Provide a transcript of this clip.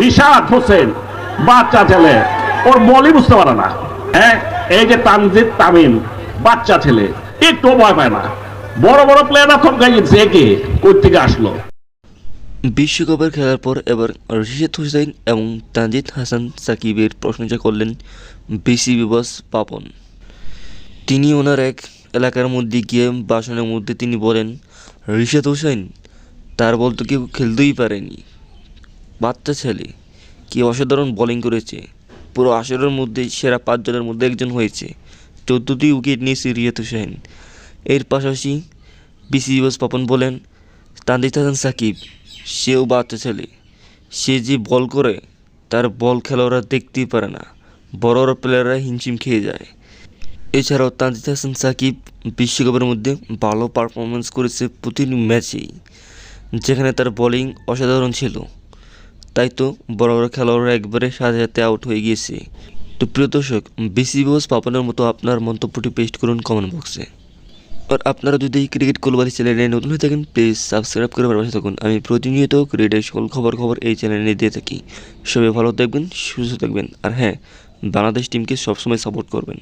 রিশাদ হোসেন, বাচ্চা ছেলে। ওর বলই বুঝতে পারে না। হ্যাঁ এই যে তানজিদ তামিম, বাচ্চা ছেলে একটু ভয় পায় না। বড় বড় প্লেয়ার গাইছে কে কই থেকে আসলো। বিশ্বকাপের খেলার পর এবার রশিদ হুসাইন এবং তানজিদ হাসান সাকিবের প্রশংসা করলেন বিসিবি বস পাপন। তিনি ওনার এক এলাকার মধ্যে গিয়ে বাসনের মধ্যে তিনি বলেন, রিশাদ হোসেন, তার বল তো কেউ খেলতেই পারেনি। বাচ্চা ছেলে। কি অসাধারণ বোলিং করেছে। পুরো আসরের মধ্যে সেরা পাঁচজনের মধ্যে একজন হয়েছে। চোদ্দোটি উইকেট নিয়েছে রিয়াত হোসেন। এর পাশাপাশি বিসিবি বস পাপন বলেন তানজিদ হাসান সাকিব। সেও বাচ্চা ছেলে। সে যে বল করে, তার বল খেলোয়াড়রা দেখতেই পারে না। বড় বড় প্লেয়াররা হিমশিম খেয়ে যায়। এছাড়াও তানজিদ হাসান সাকিব বিশ্বকাপের মধ্যে ভালো পারফরমেন্স করেছে প্রতিটি ম্যাচেই যেখানে তার বোলিং অসাধারণ ছিল। তাই তো বড় বড় খেলোয়াড়রা একবারে সাথে সাথে আউট হয়ে গিয়েছে। তো প্রিয় দর্শক বিসি বস পাপনের মতো আপনার মন্তব্যটি পেস্ট করুন কমেন্ট বক্সে আর আপনারা যদি এই ক্রিকেট কোলবারি চ্যানেলে নতুন হয়ে থাকেন প্লিজ সাবস্ক্রাইব করে আমার থাকুন। আমি প্রতিনিয়ত ক্রিকেটের সকল খবর খবর এই চ্যানেলে দিয়ে থাকি। সবাই ভালো থাকবেন, সুস্থ থাকবেন। আর হ্যাঁ বাংলাদেশ টিমকে সবসময় সাপোর্ট করবেন।